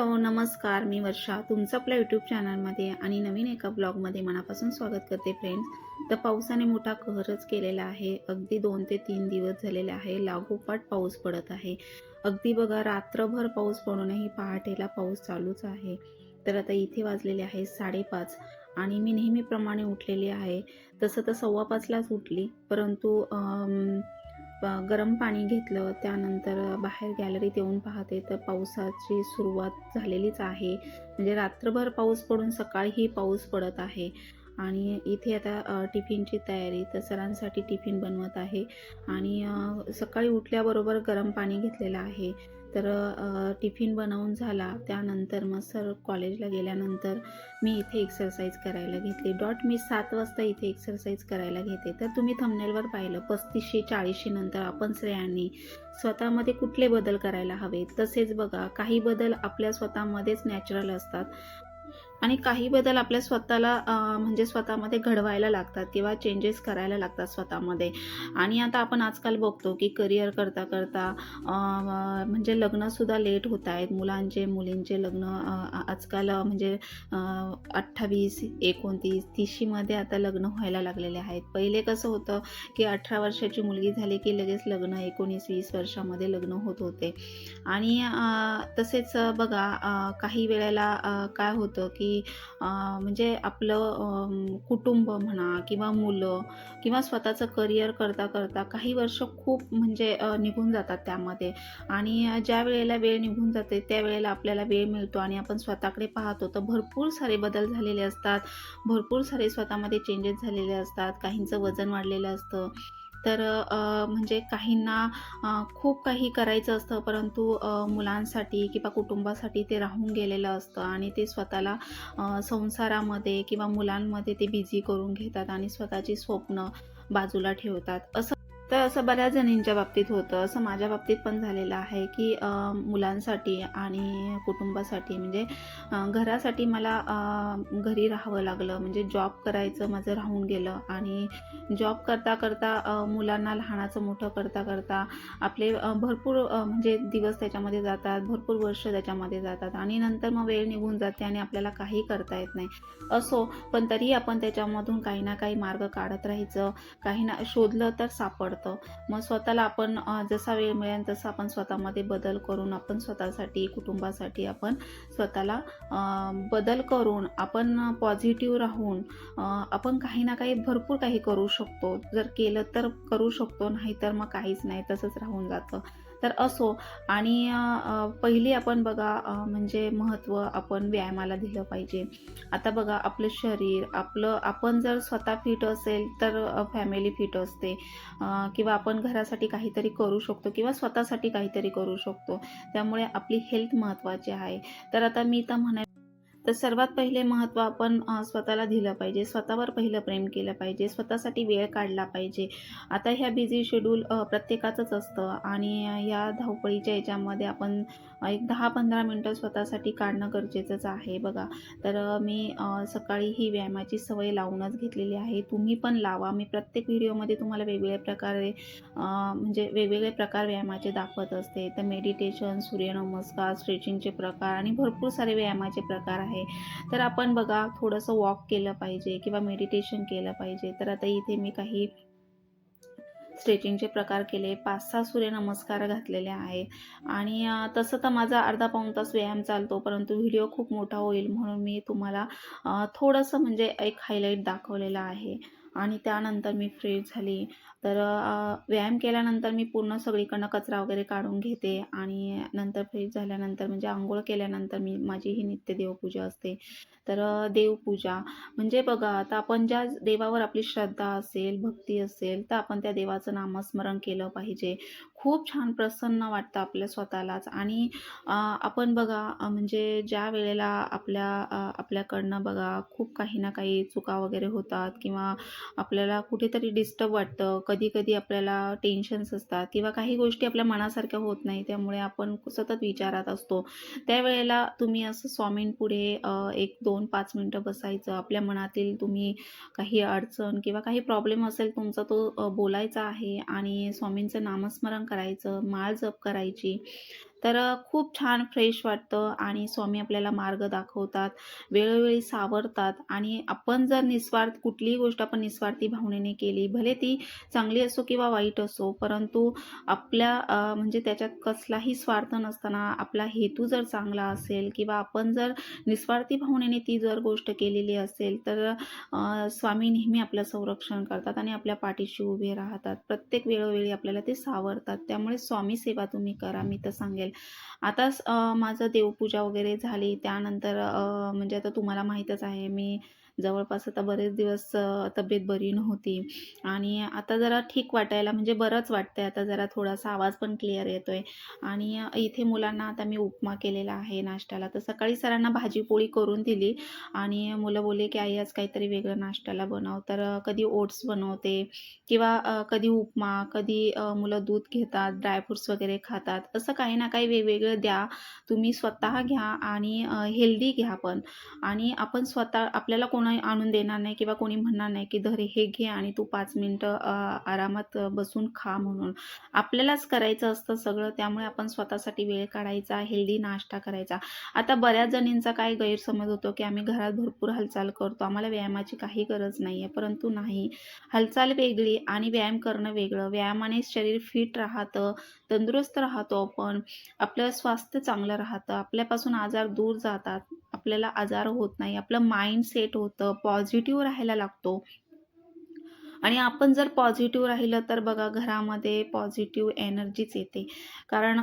Hello नमस्कार मी वर्षा. तुमचं आपल्या यूट्यूब चॅनलमध्ये आणि नवीन एका ब्लॉगमध्ये मनापासून स्वागत करते फ्रेंड्स तर पावसाने मोठा कहरच केलेला आहे. अगदी दोन ते तीन दिवस झालेले आहे. लागोपाठ पाऊस पडत आहे. अगदी बघा रात्रभर पाऊस पडूनही पहाटेला पाऊस चालूच आहे. तर आता इथे वाजलेले आहे साडेपाच आणि मी नेहमीप्रमाणे उठलेली आहे. तसं तर सव्वा पाचलाच उठली परंतु अम, गरम पाणी घेतलं त्यानंतर बाहेर गॅलरीत येऊन पाहते. तर पावसाची सुरुवात झालेलीच आहे. म्हणजे रात्रभर पाऊस पडून सकाळीही पाऊस पडत आहे. आणि इथे आता टिफिनची तयारी. तर सरांसाठी टिफिन बनवत आहे. आणि सकाळी उठल्याबरोबर गरम पाणी घेतलेलं आहे. तर टिफिन बनवून झाला. त्यानंतर मग सर कॉलेजला गेल्यानंतर मी इथे एक्सरसाइज करायला घेतली. डॉट मी सात वाजता इथे एक्सरसाइज करायला घेते. तर तुम्ही थंबनेलवर पाहिलं पस्तीसशे चाळीसशे नंतर आपण स्त्रियांनी स्वतःमध्ये कुठले बदल करायला हवे तसेच बघा काही बदल आपल्या स्वतःमध्येच नॅचरल असतात. आणि काही बदल आपल्या स्वतःला म्हणजे स्वतःमध्ये घडवायला लागतात किंवा चेंजेस करायला लागतात स्वतःमध्ये. आणि आता आपण आजकाल बघतो की करिअर करता करता म्हणजे लग्नसुद्धा लेट होत आहेत. मुलांचे मुलींचे लग्न आजकाल म्हणजे अठ्ठावीस एकोणतीस तीसशीमध्ये आता लग्न व्हायला लागलेले आहेत. पहिले कसं होतं की अठरा वर्षाची मुलगी झाली की लगेच लग्न एकोणीस वीस वर्षामध्ये लग्न होत होते. आणि तसेच बघा काही वेळेला काय होतं की की म्हणजे आपलं कुटुंब म्हणा किंवा मुलं किंवा स्वतःचं करिअर करता करता काही वर्ष खूप म्हणजे निघून जातात त्यामध्ये. आणि ज्या वेळेला वेळ निघून जाते त्या वेळेला आपल्याला वेळ मिळतो आणि आपण स्वतःकडे पाहतो तर भरपूर सारे बदल झालेले असतात. भरपूर सारे स्वतःमध्ये चेंजेस झालेले असतात. काहींचं वजन वाढलेलं असतं. तर म्हणजे काहींना खूप काही करायचं असतं परंतु मुलांसाठी किंवा कुटुंबासाठी ते राहून गेलेलं असतं आणि ते स्वतःला संसारामध्ये किंवा मुलांमध्ये ते बिझी करून घेतात आणि स्वतःची स्वप्न बाजूला ठेवतात. असं तर असं बऱ्याच जणींच्या बाबतीत होतं. असं माझ्या बाबतीत पण झालेलं आहे की मुलांसाठी आणि कुटुंबासाठी म्हणजे घरासाठी मला घरी राहावं लागलं. म्हणजे जॉब करायचं माझं राहून गेलं आणि जॉब करता करता मुलांना लहानाचं मोठं करता करता आपले भरपूर म्हणजे दिवस त्याच्यामध्ये जातात भरपूर वर्ष त्याच्यामध्ये जातात आणि नंतर मग वेळ निघून जाते आणि आपल्याला काही करता येत नाही. असो पण तरी आपण त्याच्यामधून काही ना काही मार्ग काढत राहायचं. काही ना शोधलं तर सापडतं. मग स्वतःला आपण जसा वेळ मिळेल तसा आपण स्वतःमध्ये बदल करून आपण स्वतःसाठी कुटुंबासाठी आपण स्वतःला बदल करून आपण पॉझिटिव्ह राहून आपण काही ना काही भरपूर काही करू शकतो. जर केलं तर करू शकतो नाही तर मग काहीच नाही तसंच राहून जातं. तर असो. आणि पहिली आपण बघा म्हणजे महत्त्व आपण व्यायामाला दिलं पाहिजे. आता बघा आपलं शरीर आपलं आपण जर स्वतः फिट असेल तर फॅमिली फिट असते. किंवा आपण घरासाठी काहीतरी करू शकतो किंवा स्वतःसाठी काहीतरी करू शकतो. त्यामुळे आपली हेल्थ महत्त्वाची आहे. तर आता मी तर म्हणेन तर सर्वात पहिले महत्त्व आपण स्वतःला दिलं पाहिजे. स्वतःवर पहिलं प्रेम केलं पाहिजे. स्वतःसाठी वेळ काढला पाहिजे. आता ह्या बिझी शेड्यूल प्रत्येकाचंच असतं आणि ह्या धावपळीच्या याच्यामध्ये आपण एक दहा पंधरा मिनटं स्वतःसाठी काढणं गरजेचंच आहे बघा. तर मी सकाळी ही व्यायामाची सवय लावूनच घेतलेली आहे. तुम्ही पण लावा. मी प्रत्येक व्हिडिओमध्ये तुम्हाला वेगवेगळ्या प्रकारे म्हणजे वेगवेगळे प्रकार व्यायामाचे दाखवत असते. तर मेडिटेशन सूर्यनमस्कार स्ट्रेचिंगचे प्रकार आणि भरपूर सारे व्यायामाचे प्रकार आहे. तर आपण बघा थोडंसं वॉक केलं पाहिजे किंवा मेडिटेशन केलं पाहिजे. तर आता इथे मी काही स्ट्रेचिंगचे प्रकार केले. पाच सहा सूर्यनमस्कार घातलेले आहे. आणि तसं तर माझा अर्धा पाऊण तास व्यायाम चालतो परंतु व्हिडिओ खूप मोठा होईल म्हणून मी तुम्हाला थोडंसं म्हणजे एक हायलाईट दाखवलेलं आहे. आणि त्यानंतर मी फ्रेश झाली. तर व्यायाम केल्यानंतर मी पूर्ण सगळीकडनं कचरा वगैरे काढून घेते आणि नंतर फ्रेश झाल्यानंतर म्हणजे आंघोळ केल्यानंतर मी माझी ही नित्य देवपूजा असते. तर देवपूजा म्हणजे बघा आता आपण ज्या देवावर आपली श्रद्धा असेल भक्ती असेल तर आपण त्या देवाचं नामस्मरण केलं पाहिजे. खूप छान प्रसन्न वाटतं आपल्या स्वतःलाच आणि आपण बघा म्हणजे ज्या वेळेला आपल्या आपल्याकडनं बघा खूप काही ना काही चुका वगैरे होतात किंवा आपल्याला कुठेतरी डिस्टर्ब वाटतं कधी कधी आपल्याला टेन्शन्स असतात किंवा काही गोष्टी आपल्या मनासारख्या होत नाही त्यामुळे आपण सतत विचारात असतो. त्यावेळेला तुम्ही असं स्वामींपुढे एक दोन पाच मिनटं बसायचं. आपल्या मनातील तुम्ही काही अडचण किंवा काही प्रॉब्लेम असेल तुमचा तो बोलायचा आहे आणि स्वामींचं नामस्मरण करायचं माळ जप करायची. तर खूप छान फ्रेश वाटतं आणि स्वामी आपल्याला मार्ग दाखवतात वेळोवेळी सावरतात आणि आपण जर निस्वार्थ कुठलीही गोष्ट आपण निस्वार्थी भावनेने केली भले ती चांगली असो किंवा वाईट असो परंतु आपल्या म्हणजे त्याच्यात कसलाही स्वार्थ नसताना आपला हेतू जर चांगला असेल किंवा आपण जर निस्वार्थी भावनेने ती जर गोष्ट केलेली असेल तर स्वामी नेहमी आपलं संरक्षण करतात आणि आपल्या पाठीशी उभे राहतात. प्रत्येक वेळोवेळी आपल्याला ते सावरतात. त्यामुळे स्वामी सेवा तुम्ही करा मी तर सांगेल. आता अ, माझं देवपूजा वगैरे झाली त्यानंतर म्हणजे आता तुम्हाला माहीतच आहे मी जवळपास आता बरेच दिवस तब्येत बरी नव्हती. आणि आता जरा ठीक वाटायला म्हणजे बरंच वाटतंय. आता जरा थोडासा आवाज पण क्लिअर येतोय. आणि इथे मुलांना आता मी उपमा केलेला आहे नाश्त्याला. तर सकाळी सरांना भाजी पोळी करून दिली. आणि मुलं बोलले की आई आज काहीतरी वेगळं नाश्त्याला बनव. तर कधी ओट्स बनवते किंवा कधी उपमा कधी मुलं दूध घेतात ड्रायफ्रुट्स वगैरे खातात. असं काही ना काही वेगवेगळं द्या. तुम्ही स्वतः घ्या आणि हेल्दी घ्या पण. आणि आपण स्वतः आपल्याला कोण आणून देणार नाही किंवा कोणी म्हणणार नाही की धर हे घे आणि तू पाच मिनटं आरामात बसून खा म्हणून. आपल्यालाच करायचं असतं सगळं त्यामुळे आपण स्वतःसाठी वेळ काढायचा हेल्दी नाश्ता करायचा. आता बऱ्याच जणींचा काय गैरसमज होतो की आम्ही घरात भरपूर हालचाल करतो आम्हाला व्यायामाची काही गरज नाही आहे परंतु नाही. हालचाल वेगळी आणि व्यायाम करणं वेगळं. व्यायामाने शरीर फिट राहतं तंदुरुस्त राहतो आपण आपलं स्वास्थ्य चांगलं राहतं आपल्यापासून आजार दूर जातात. आपल्याला आजार होत नाही आपलं माइंड सेट होतं पॉझिटिव्ह राहायला लागतो. आणि आपण जर पॉझिटिव्ह राहिलं तर बघा घरामध्ये पॉझिटिव्ह एनर्जीच येते. कारण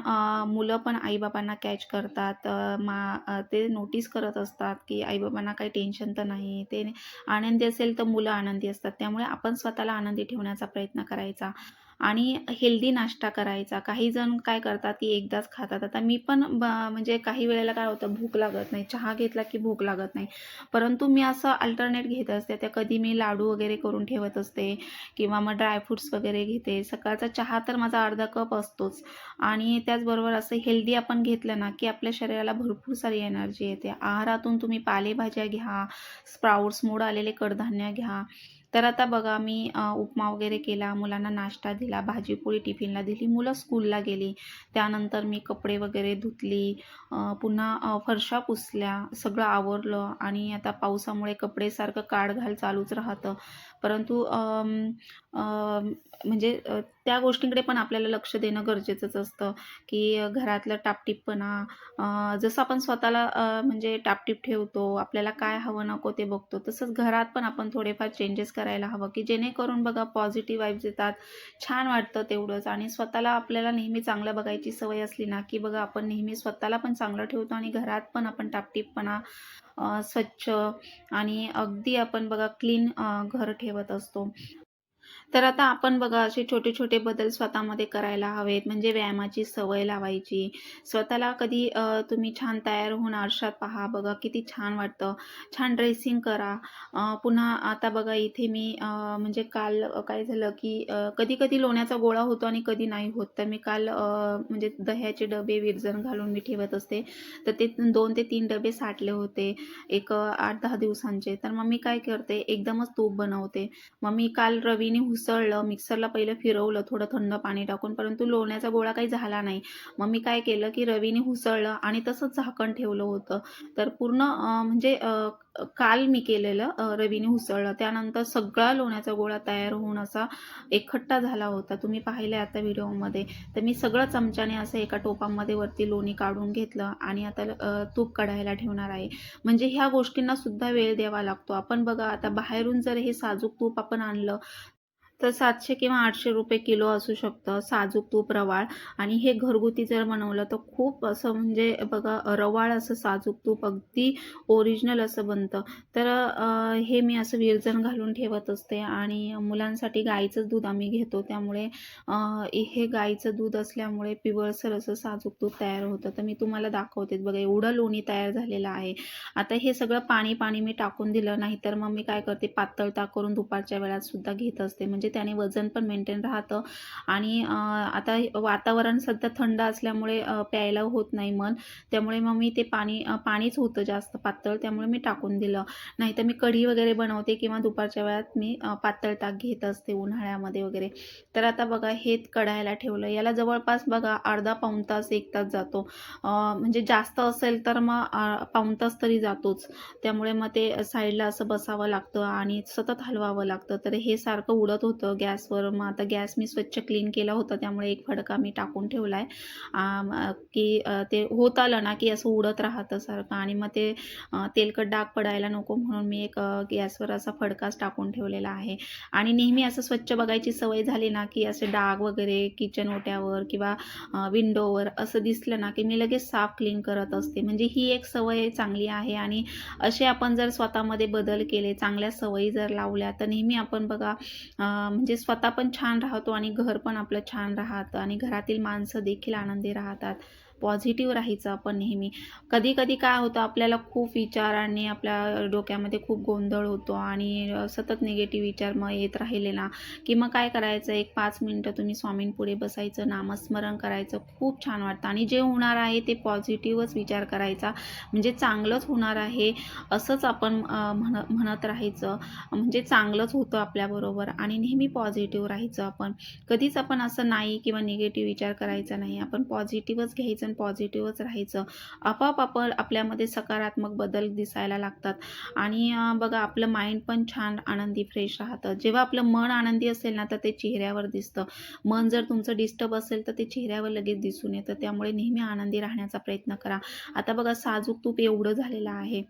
मुलं पण आईबाबांना कॅच करतात. मा ते नोटीस करत असतात की आईबाबांना काही टेन्शन तर नाही. ते आनंदी असेल तर मुलं आनंदी असतात. त्यामुळे आपण स्वतःला आनंदी ठेवण्याचा प्रयत्न करायचा. आणि हेल्दी नाश्ता करायचा. काही जण काय करतात की एकदाच खातात. आता मी पण ब म्हणजे काही वेळेला काय होतं भूक लागत नाही. चहा घेतला की भूक लागत नाही. परंतु मी असं अल्टरनेट घेत असते. त्या कधी मी लाडू वगैरे करून ठेवत असते किंवा मग ड्रायफ्रुट्स वगैरे घेते. सकाळचा चहा तर माझा अर्धा कप असतोच. आणि त्याचबरोबर असं हेल्दी आपण घेतलं ना की आपल्या शरीराला भरपूर सारी एनर्जी येते. आहारातून तुम्ही पालेभाज्या घ्या स्प्राउट्स मूड आलेले कडधान्य घ्या. तर आता बघा मी उपमा वगैरे केला मुलांना नाश्ता दिला भाजीपोळी टिफिनला दिली मुलं स्कूलला गेली. त्यानंतर मी कपडे वगैरे धुतली पुन्हा फरशा पुसल्या सगळं आवरलं आणि आता पावसामुळे कपडे सारखं काढ घाल चालूच राहतं. परंतु म्हणजे त्या गोष्टींकडे पण आपल्याला लक्ष देणं गरजेचंच असतं की घरातलं टापटीपणा जसं आपण स्वतःला म्हणजे टापटीप ठेवतो आपल्याला काय हवं नको ते बघतो तसंच घरात पण आपण थोडेफार चेंजेस करायला हवं की जेणेकरून बघा पॉझिटिव्ह वाईब्स येतात छान वाटतं तेवढंच. आणि स्वतःला आपल्याला नेहमी चांगलं बघायची सवय असली ना की बघा आपण नेहमी स्वतःला पण चांगलं ठेवतो आणि घरात पण आपण टापटीपपणा स्वच्छ आणि अगदी आपण बघा क्लीन घर ठेवत असतो. तर आता आपण बघा असे छोटे छोटे बदल स्वतःमध्ये करायला हवेत. म्हणजे व्यायामाची सवय लावायची. स्वतःला कधी तुम्ही छान तयार होऊन आरशात पहा. बघा किती छान वाटतं. छान ड्रेसिंग करा. पुन्हा आता बघा इथे मी म्हणजे काल काय झालं की कधी कधी लोण्याचा गोळा होतो आणि कधी नाही होत. तर मी काल म्हणजे दह्याचे डबे विरजण घालून मी ठेवत असते. तर ते दोन ते तीन डबे साठले होते. एक आठ दहा दिवसांचे. तर मग मी काय करते? एकदमच तूप बनवते. मग मी काल रवीने उसळलं मिक्सरला पहिलं फिरवलं थोडं थंड पाणी टाकून परंतु लोण्याचा गोळा काही झाला नाही. मग मी काय केलं की रवीने उसळलं आणि तसंच झाकण ठेवलं होतं. तर पूर्ण म्हणजे काल मी केलेलं रवीने उसळलं. त्यानंतर सगळा लोण्याचा गोळा तयार होऊन असा एकखट्टा झाला होता. तुम्ही पाहिले आता व्हिडिओमध्ये. तर मी सगळं चमच्याने असं एका टोपामध्ये वरती लोणी काढून घेतलं आणि आता तूप कढायला ठेवणार आहे. म्हणजे ह्या गोष्टींना सुद्धा वेळ द्यावा लागतो. आपण बघा आता बाहेरून जर हे साजूक तूप आपण आणलं तर सातशे किंवा आठशे रुपये किलो असू शकतं साजूक तूप रवाळ. आणि हे घरगुती जर बनवलं तर खूप असं म्हणजे बघा रवाळ असं साजूक तूप अगदी ओरिजिनल असं बनतं. तर हे मी असं विरजण घालून ठेवत असते आणि मुलांसाठी गाईचंच दूध आम्ही घेतो. त्यामुळे हे गाईचं दूध असल्यामुळे पिवळसर असं साजूक तूप तयार होतं. तर मी तुम्हाला दाखवते. बघा एवढं लोणी तयार झालेलं आहे. आता हे सगळं पाणी पाणी मी टाकून दिलं. नाही तर मग मी काय करते? पातळ ताक करून दुपारच्या वेळात सुद्धा घेत असते. म्हणजे म्हणजे त्याने वजन पण मेंटेन राहतं. आणि आता वातावरण सध्या थंड असल्यामुळे प्यायला होत नाही मन. त्यामुळे मग मी ते पाणी पाणीच होतं जास्त पातळ त्यामुळे मी टाकून दिलं. नाहीतर मी कढी वगैरे बनवते किंवा दुपारच्या वेळात मी पातळ ताक घेत असते उन्हाळ्यामध्ये वगैरे. तर आता बघा हे कढायला ठेवलं. याला जवळपास बघा अर्धा पाऊण तास एक तास जातो. म्हणजे जास्त असेल तर मग पाऊण तास तरी जातोच. त्यामुळे मग ते साईडला असं बसावं लागतं आणि सतत हलवावं लागतं. तर हे सारखं उडत होतं. होतं गॅसवर. मग आता गॅस मी स्वच्छ क्लीन केला होता त्यामुळे एक फडका मी टाकून ठेवला आहे की ते होत आलं ना की असं उडत राहतं सारखं. आणि मग ते तेलकट डाग पडायला नको म्हणून मी एक गॅसवर असा फडकाच टाकून ठेवलेला आहे. आणि नेहमी असं स्वच्छ बघायची सवय झाली ना की असे डाग वगैरे किचन ओट्यावर किंवा विंडोवर असं दिसलं ना की मी लगेच साफ क्लीन करत असते. म्हणजे ही एक सवय चांगली आहे. आणि असे आपण जर स्वतःमध्ये बदल केले चांगल्या सवयी जर लावल्या तर नेहमी आपण बघा म्हणजे स्वतः पण छान राहतो आणि घर पण आपलं छान राहतं आणि घरातील माणसं देखील आनंदी राहतात. पॉझिटिव्ह राहायचं आपण नेहमी. कधी कधी काय होतं आपल्याला खूप विचार आणि आपल्या डोक्यामध्ये खूप गोंधळ होतो आणि सतत निगेटिव्ह विचार मग येत राहिले ना की मग काय करायचं? एक पाच मिनटं तुम्ही स्वामींपुढे बसायचं नामस्मरण करायचं. खूप छान वाटतं. आणि जे होणार आहे ते पॉझिटिव्हच विचार करायचा. म्हणजे चांगलंच होणार आहे असंच आपण म्हण म्हणत राहायचं. म्हणजे चांगलंच होतं आपल्याबरोबर आणि नेहमी पॉझिटिव्ह राहायचं आपण. कधीच आपण असं नाही किंवा निगेटिव्ह विचार करायचा नाही. आपण पॉझिटिव्हच घ्यायचं पर्सेंट पॉझिटिव्हच राहायचं. आपाप आपण आपल्यामध्ये सकारात्मक बदल दिसायला लागतात. आणि बघा आपलं माइंड पण छान आनंदी फ्रेश राहतं. जेव्हा आपलं मन आनंदी असेल ना तर ते चेहऱ्यावर दिसतं. मन जर तुमचं डिस्टर्ब असेल तर ते चेहऱ्यावर लगेच दिसून येतं. त्यामुळे नेहमी आनंदी राहण्याचा प्रयत्न करा. आता बघा साजूक तूप एवढं झालेलं आहे.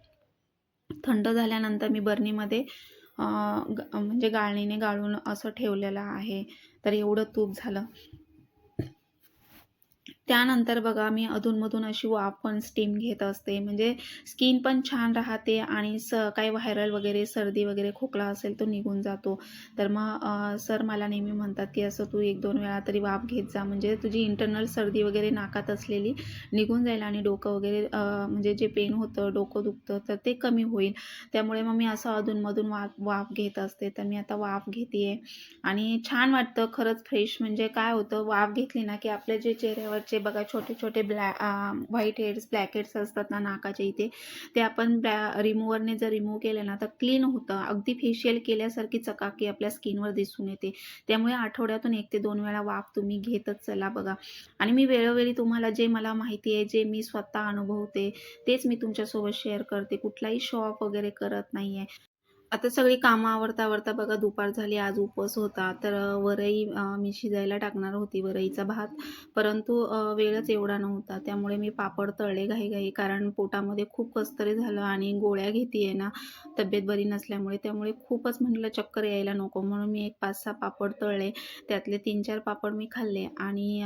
थंड झाल्यानंतर मी बर्नीमध्ये म्हणजे गाळणीने गाळून असं ठेवलेलं आहे. तर एवढं तूप झालं. त्यानंतर बघा मी अधूनमधून अशी वाफ पण स्टीम घेत असते. म्हणजे स्किन पण छान राहते आणि स काही व्हायरल वगैरे सर्दी वगैरे खोकला असेल तो निघून जातो. तर मग सर मला नेहमी म्हणतात की असं तू एक दोन वेळा तरी वाफ घेत जा. म्हणजे तुझी इंटरनल सर्दी वगैरे नाकात असलेली निघून जाईल आणि डोकं वगैरे म्हणजे जे पेन होतं डोकं दुखतं तर ते कमी होईल. त्यामुळे मग मी असं अधूनमधून वाफ वाफ घेत असते. तर मी आता वाफ घेते आणि छान वाटतं खरंच फ्रेश म्हणजे काय होतं वाफ घेतली ना की आपल्या जे चेहऱ्यावरचे बघा छोटे छोटे ब्लॅ व्हाईट हेड्स ब्लॅक हेड्स असतात ना नाकाच्या इथे ते आपण ब्लॅ रिमूव्हरने जर रिमूव्ह केले ना तर क्लीन होतं. अगदी फेशियल केल्यासारखी चकाकी आपल्या स्किनवर दिसून येते. त्यामुळे आठवड्यातून एक ते दोन वेळा वाफ तुम्ही घेतच चला बघा. आणि मी वेळोवेळी तुम्हाला जे मला माहिती आहे जे मी स्वतः अनुभवते तेच मी तुमच्यासोबत शेअर करते. कुठलाही शॉप वगैरे करत नाही आहे आता सगळी कामं आवडता आवडता बघा दुपार झाली आज उपवास होता. तर वरई मी शिजायला टाकणार होती वरईचा भात. परंतु वेळच एवढा नव्हता. त्यामुळे मी पापड तळले घाईघाई कारण पोटामध्ये खूप कस्तरी झालं आणि गोळ्या घेते ना तब्येत बरी नसल्यामुळे. त्यामुळे खूपच म्हटलं चक्कर यायला नको. म्हणून मी एक पाच सहा पापड तळले. त्यातले तीन चार पापड मी खाल्ले आणि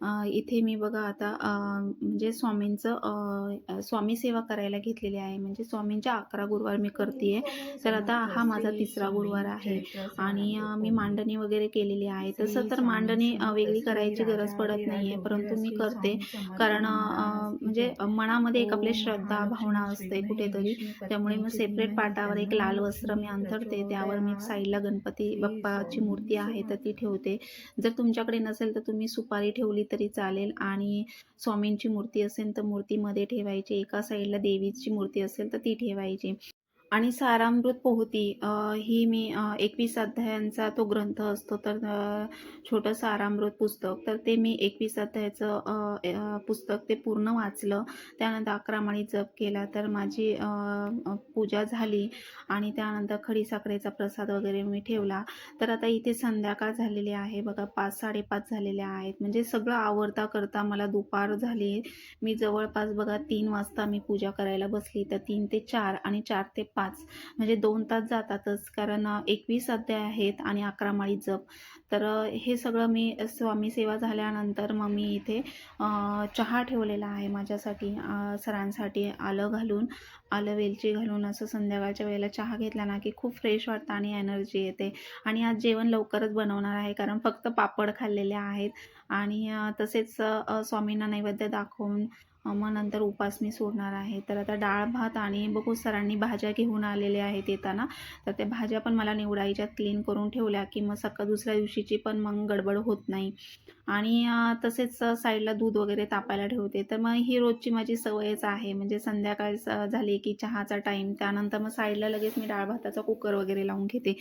इथे मी बघा आता म्हणजे स्वामींचं स्वामी सेवा करायला घेतलेली आहे. म्हणजे स्वामींच्या अकरा गुरुवार मी करते तर आता हा माझा तिसरा गुरुवार आहे. आणि मी मांडणी वगैरे केलेली आहे. तसं तर मांडणी वेगळी करायची गरज पडत नाही आहे परंतु मी करते. कारण म्हणजे मनामध्ये एक आपली श्रद्धा भावना असते कुठेतरी. त्यामुळे मग सेपरेट पाटावर एक लाल वस्त्र मी अंथरते त्यावर मी साईडला गणपती बाप्पाची मूर्ती आहे तर ती ठेवते. जर तुमच्याकडे नसेल तर तुम्ही सुपारी ठेवली तरी चालेल आणि स्वामींची मूर्ती असेल तर मूर्तीमध्ये ठेवायची एका साईडला देवीची मूर्ती असेल तर ती ठेवायची. आणि सारामृत पोहती ही मी एकवीस अध्यायांचा तो ग्रंथ असतो तर छोटं सारामृत पुस्तक तर ते मी एकवीस अध्यायाचं पुस्तक ते पूर्ण वाचलं. त्यानंतर अकरा माळी जप केला तर माझी पूजा झाली आणि त्यानंतर खडीसाखरेचा प्रसाद वगैरे मी ठेवला. तर आता इथे संध्याकाळ झालेली आहे बघा पाच साडेपाच झालेले आहेत. म्हणजे सगळं आवरता करता मला दुपार झाली. मी जवळपास बघा तीन वाजता मी पूजा करायला बसली. तर तीन ते चार आणि चार ते पाच. म्हणजे दोन तास जातातच कारण एकवीस अध्याय आहेत आणि अकरा माळी जप. तर हे सगळं मी स्वामी सेवा झाल्यानंतर मग मी इथे चहा ठेवलेला आहे माझ्यासाठी सरांसाठी. आलं घालून आलं वेलची घालून असं संध्याकाळच्या वेळेला चहा घेतला ना की खूप फ्रेश वाटतं आणि एनर्जी येते. आणि आज जेवण लवकरच बनवणार आहे कारण फक्त पापड खाल्लेले आहेत. आणि तसेच स्वामींना नैवेद्य दाखवून मग नंतर उपास मी सोडणार आहे. तर आता डाळ भात आणि बघू सरांनी भाज्या घेऊन आलेल्या आहेत येताना. तर त्या भाज्या पण मला निवडायच्यात क्लीन करून ठेवल्या की मग सकाळ दुसऱ्या दिवशीची पण मग गडबड होत नाही. आणि तसेच साईडला दूध वगैरे तापायला ठेवते. तर मग ही रोजची माझी सवयच आहे. म्हणजे संध्याकाळी स- झाली की चहाचा टाईम त्यानंतर मग साईडला लगेच मी डाळ भाताचा कुकर वगैरे लावून घेते.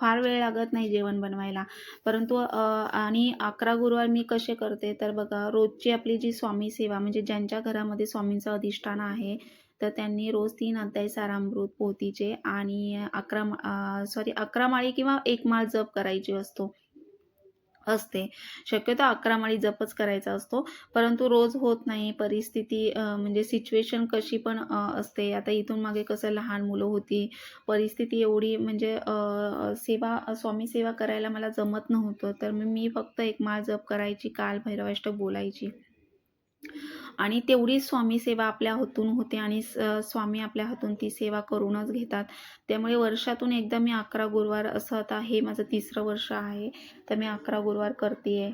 फार वेळ लागत नाही जेवण बनवायला. परंतु आणि अकरा गुरुवार मी कसे करते? तर बघा रोजची आपली जी स्वामी सेवा म्हणजे ज्यांच्या घरामध्ये स्वामींचं अधिष्ठान आहे तर त्यांनी रोज तीन अध्याय सारामृत पोथीचे आणि अकरा सॉरी अकरा माळी किंवा एक माळ जप करायची असतो. असते. शक्यतो अकरा माळी जपच करायचा असतो. परंतु रोज होत नाही. परिस्थिती म्हणजे सिच्युएशन कशी पण असते. आता इथून मागे कसं लहान मुलं होती. परिस्थिती एवढी म्हणजे सेवा स्वामी सेवा करायला मला जमत नव्हतं. तर मी मी फक्त एक माळ जप करायची काल भैरवाष्ट बोलायची. आणि तेवढी स्वामी सेवा आपल्या हातून होते आणि स्वामी आपल्या हातून ती सेवा करूनच घेतात. त्यामुळे वर्षातून एकदा मी अकरा गुरुवार असं आता हे माझं तिसरं वर्ष आहे तर मी अकरा गुरुवार करते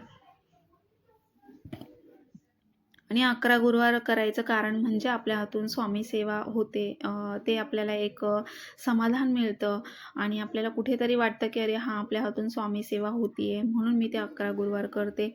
आणि अकरा गुरुवार करायचं कारण म्हणजे आपल्या हातून स्वामी सेवा होते. ते आपल्याला एक समाधान मिळतं आणि आपल्याला कुठेतरी वाटतं की अरे हां आपल्या हातून स्वामी सेवा होतीये म्हणून मी ते अकरा गुरुवार करते.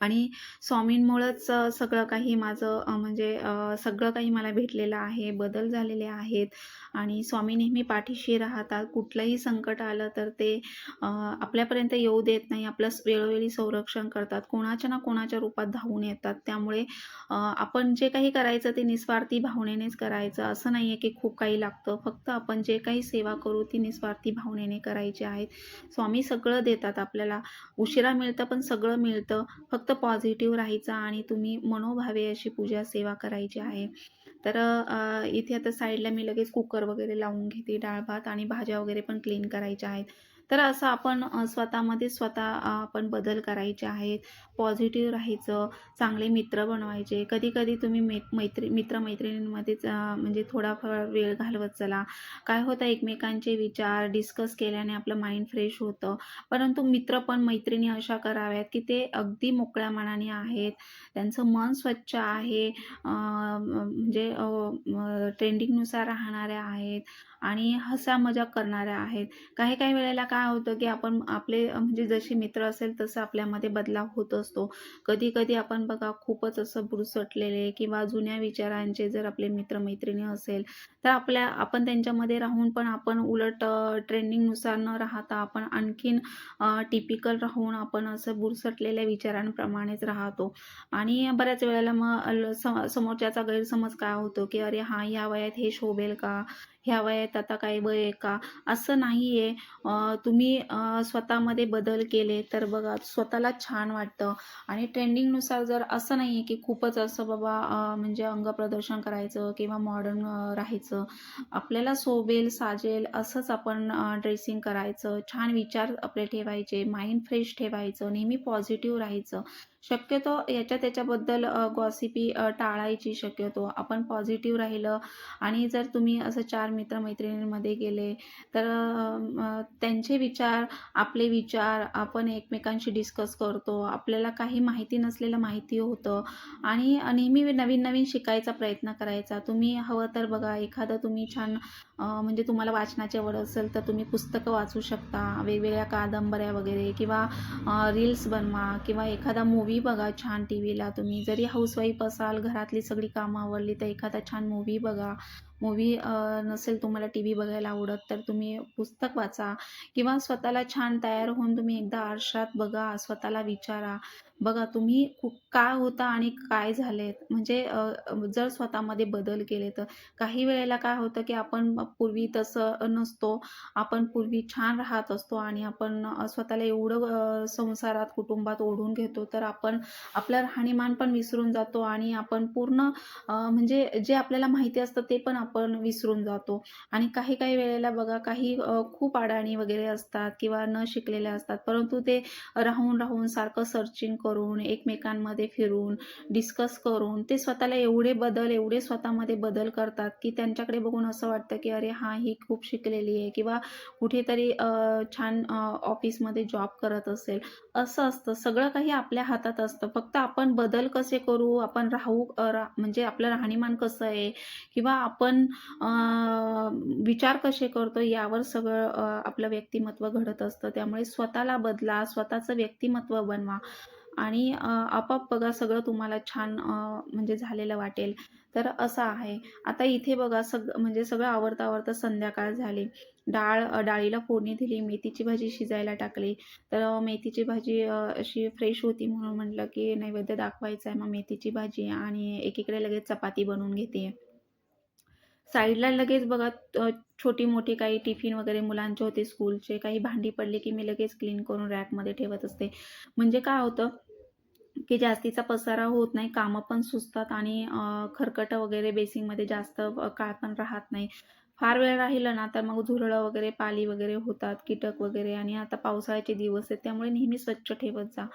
आणि स्वामींमुळंच सगळं काही माझं म्हणजे सगळं काही मला भेटलेलं आहे बदल झालेले आहेत. आणि स्वामी नेहमी पाठीशी राहतात. कुठलंही संकट आलं तर ते आपल्यापर्यंत येऊ देत नाही. आपलं वेळोवेळी संरक्षण करतात. कोणाच्या ना कोणाच्या रूपात धावून येतात. त्यामुळे आपण जे काही करायचं ते निस्वार्थी भावनेनेच करायचं. असं नाही आहे की खूप काही लागतं. फक्त आपण जे काही सेवा करू ती निस्वार्थी भावनेने करायची आहेत स्वामी सगळं देतात आपल्याला. उशिरा मिळतं पण सगळं मिळतं. फक्त फक्त पॉझिटिव्ह राहायचा आणि तुम्ही मनोभावे अशी पूजा सेवा करायची आहे. तर इथे आता साईडला मी लगेच कुकर वगैरे लावून घेते डाळ भात आणि भाज्या वगैरे पण क्लीन करायच्या आहेत. तर असं आपण स्वतःमध्ये स्वतः आपण बदल करायचे आहेत. पॉझिटिव्ह राहायचं चांगले मित्र बनवायचे. कधी कधी तुम्ही मैत्री मित्रमैत्रिणींमध्येच म्हणजे थोडाफार वेळ घालवत चला. काय होतं एकमेकांचे विचार डिस्कस केल्याने आपलं माइंड फ्रेश होतं. परंतु मित्र पण मैत्रिणी अशा कराव्यात की ते अगदी मोकळ्या मनाने आहेत. त्यांचं मन स्वच्छ आहे. म्हणजे ट्रेंडिंगनुसार राहणाऱ्या आहेत. आणि हसा मजाक करणाऱ्या आहेत. काही काही वेळेला काय होतं की आपण आपले म्हणजे जसे मित्र असेल तसं आपल्यामध्ये बदलाव होत असतो. कधी कधी आपण बघा खूपच असं बुरसटलेले किंवा जुन्या विचारांचे जर आपले मित्रमैत्रिणी असेल तर आपल्या आपण त्यांच्यामध्ये राहून पण आपण उलट ट्रेंडिंगनुसार न राहता आपण आणखीन टिपिकल राहून आपण असं बुरसटलेल्या विचारांप्रमाणेच राहतो. आणि बऱ्याच वेळेला मग समोरच्याचा गैरसमज काय होतो की अरे हा या वयात हे शोभेल का? ह्या वयात आता काय वय आहे का? असं नाही आहे तुम्ही स्वतःमध्ये बदल केले तर बघा स्वतःला छान वाटतं. आणि ट्रेंडिंगनुसार जर असं नाही आहे की खूपच असं बाबा म्हणजे म्हणजे अंगप्रदर्शन करायचं किंवा मॉडर्न राहायचं. आपल्याला सोबेल साजेल असंच आपण ड्रेसिंग करायचं. छान विचार आपले ठेवायचे माइंड फ्रेश ठेवायचं नेहमी पॉझिटिव्ह राहायचं. शक्यतो याच्या त्याच्याबद्दल गॉसिपी टाळायची शक्यतो. आपण पॉझिटिव्ह राहिलं आणि जर तुम्ही असं चार मित्रमैत्रिणींमध्ये गेले तर त्यांचे विचार आपले विचार आपण एकमेकांशी डिस्कस करतो. आपल्याला काही माहिती नसलेलं माहिती होतं आणि नेहमी नवीन नवीन शिकायचा प्रयत्न करायचा. तुम्ही हवं तर बघा एखादं तुम्ही छान म्हणजे तुम्हाला वाचनाची आवड असेल तर तुम्ही पुस्तकं वाचू शकता वेगवेगळ्या कादंबऱ्या वगैरे किंवा रील्स बनवा किंवा एखादा मूवी बघा छान टी व्हीला तुम्ही. जरी हाऊसवाईफ असाल घरातली सगळी कामं आवडली तर एखादा छान मूवी बघा. मूवी नसेल तुम्हाला टी व्ही बघायला आवडत तर तुम्ही पुस्तक वाचा किंवा स्वतःला छान तयार होऊन तुम्ही एकदा आरशात बघा स्वतःला विचारा. बघा तुम्ही काय होता आणि काय झाले म्हणजे जर स्वतःमध्ये बदल केले तर. काही वेळेला काय होतं की आपण पूर्वी तसं नसतो. आपण पूर्वी छान राहत असतो आणि आपण स्वतःला एवढं संसारात कुटुंबात ओढून घेतो तर आपण आपलं राहणीमान पण विसरून जातो आणि आपण पूर्ण म्हणजे जे आपल्याला माहिती असतं ते पण आपण विसरून जातो. आणि काही काही वेळेला बघा काही खूप अडाणी वगैरे असतात किंवा न शिकलेले असतात. परंतु ते राहून राहून सारखं सर्चिंग करून एकमेकांमध्ये फिरून डिस्कस करून ते स्वतःला एवढे बदल एवढे स्वतःमध्ये बदल करतात की त्यांच्याकडे बघून असं वाटतं की अरे हां ही खूप शिकलेली आहे किंवा कुठेतरी छान ऑफिसमध्ये जॉब करत असेल. असं असतं. सगळं काही आपल्या हातात असतं. फक्त आपण बदल कसे करू? आपण राहू रा म्हणजे आपलं राहणीमान कसं आहे? किंवा आपण आपण विचार कसे करतो यावर सगळं आपलं व्यक्तिमत्व घडत असतं. त्यामुळे स्वतःला बदला स्वतःचं व्यक्तिमत्व बनवा आणि आपाप बघा सगळं तुम्हाला छान म्हणजे झालेलं वाटेल. तर असं आहे. आता इथे बघा सग म्हणजे सगळं आवडता आवडता संध्याकाळ झाली. डाळ डाळीला फोडणी दिली मेथीची भाजी शिजायला टाकली. तर मेथीची भाजी अशी फ्रेश होती म्हणून म्हटलं की नैवेद्य दाखवायचं आहे. मग मेथीची भाजी आणि एकीकडे लगेच चपाती बनवून घेते. साईडला लगेच बघा छोटी-मोठी काही टिफिन वगैरे मुलांचे होते स्कूलचे, काही भांडी पडली की मी लगेच क्लीन करून रॅकमध्ये ठेवत असते. म्हणजे काय होतं, की जास्तीचा पसारा होत नाही, कामं पण सुचतात आणि खरकट वगैरे बेसिंगमध्ये जास्त काळ पण राहत नाही. फार वेळ राहिलं ना, तर मग झुरळं वगैरे, पाली वगैरे होतात, कीटक वगैरे आणि आता पावसाळ्याचे दिवस आहेत, त्यामुळे नेहमी स्वच्छ ठेवत जा.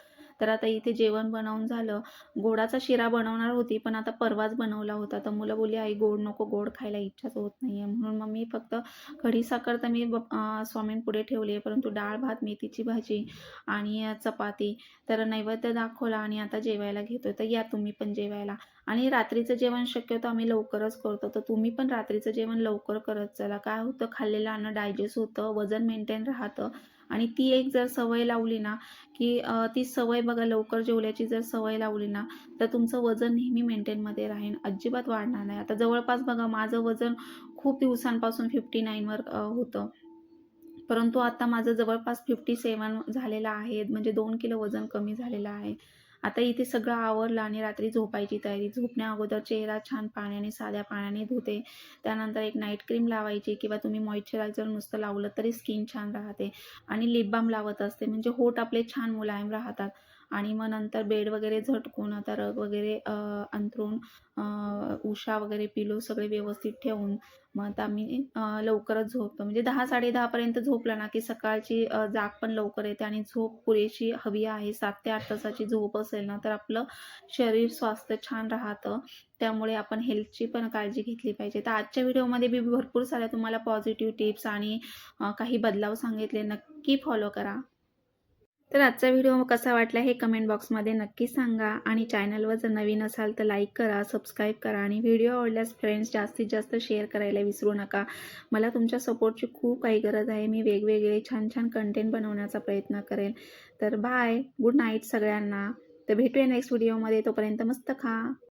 तर आता इथे जेवण बनवून झालं. गोडाचा शिरा बनवणार होती, पण आता परवाच बनवला होता. तर मुलं बोलली, "आई गोड नको, गोड खायला इच्छाच होत नाहीये." म्हणून मग मी फक्त कढी साखर तर मी स्वामींपुढे ठेवली आहे, परंतु डाळ-भात, मेथीची भाजी आणि चपाती तर नैवेद्य दाखवला आणि आता जेवायला घेतोय. तर या तुम्ही पण जेवायला. आणि रात्रीचं जेवण शक्यतो आम्ही लवकरच करतो. तर तुम्ही पण रात्रीचं जेवण लवकर करत चला. काय होतं, खाल्लेलं अन्न डायजेस्ट होतं, वजन मेंटेन राहतं आणि ती एक जर सवय लावली ना, की ती सवय बघा लवकर जेवल्याची जर सवय लावली ना, तर तुमचं वजन नेहमी मेंटेनमध्ये राहील, अजिबात वाढणार नाही. आता जवळपास बघा माझं वजन खूप दिवसांपासून फिफ्टी नाईनवर होतं. परंतु आता माझं जवळपास 57 झालेलं आहे. म्हणजे दोन किलो वजन कमी झालेलं आहे. आता इथे सगळं आवरलं आणि रात्री झोपायची तयारी. झोपण्या अगोदर चेहरा छान पाण्याने, साध्या पाण्याने धुते. त्यानंतर एक नाईट क्रीम लावायची किंवा तुम्ही मॉइश्चरायझर नुसतं लावलं तरी स्किन छान राहते आणि लिप बाम लावत असते. म्हणजे होठ आपले छान मुलायम राहतात आणि मग नंतर बेड वगैरे झटकून आता रग वगैरे अंथरून उषा वगैरे पिलो सगळे व्यवस्थित ठेवून मग आता आम्ही लवकरच झोपतो. म्हणजे 10-10:30 पर्यंत झोपलं ना, की सकाळची जाग पण लवकर येते आणि झोप पुरेशी हवी आहे. सात ते आठ तासाची झोप असेल ना, तर आपलं शरीर स्वास्थ्य छान राहतं. त्यामुळे आपण हेल्थची पण काळजी घेतली पाहिजे. तर आजच्या व्हिडिओमध्ये मी भरपूर साऱ्या तुम्हाला पॉझिटिव्ह टिप्स आणि काही बदलाव सांगितले. नक्की फॉलो करा. तर आजचा व्हिडिओ कसा वाटला हे कमेंट बॉक्समध्ये नक्की सांगा आणि चॅनलवर जर नवीन असाल तर लाईक करा, सबस्क्राईब करा आणि व्हिडिओ आवडल्यास फ्रेंड्स जास्तीत जास्त शेअर करायला विसरू नका. मला तुमच्या सपोर्टची खूप काही गरज आहे. मी वेगवेगळे छान छान कंटेंट बनवण्याचा प्रयत्न करेन. तर बाय, गुड नाईट सगळ्यांना. तर भेटूया नेक्स्ट व्हिडिओमध्ये. तोपर्यंत मस्त खा.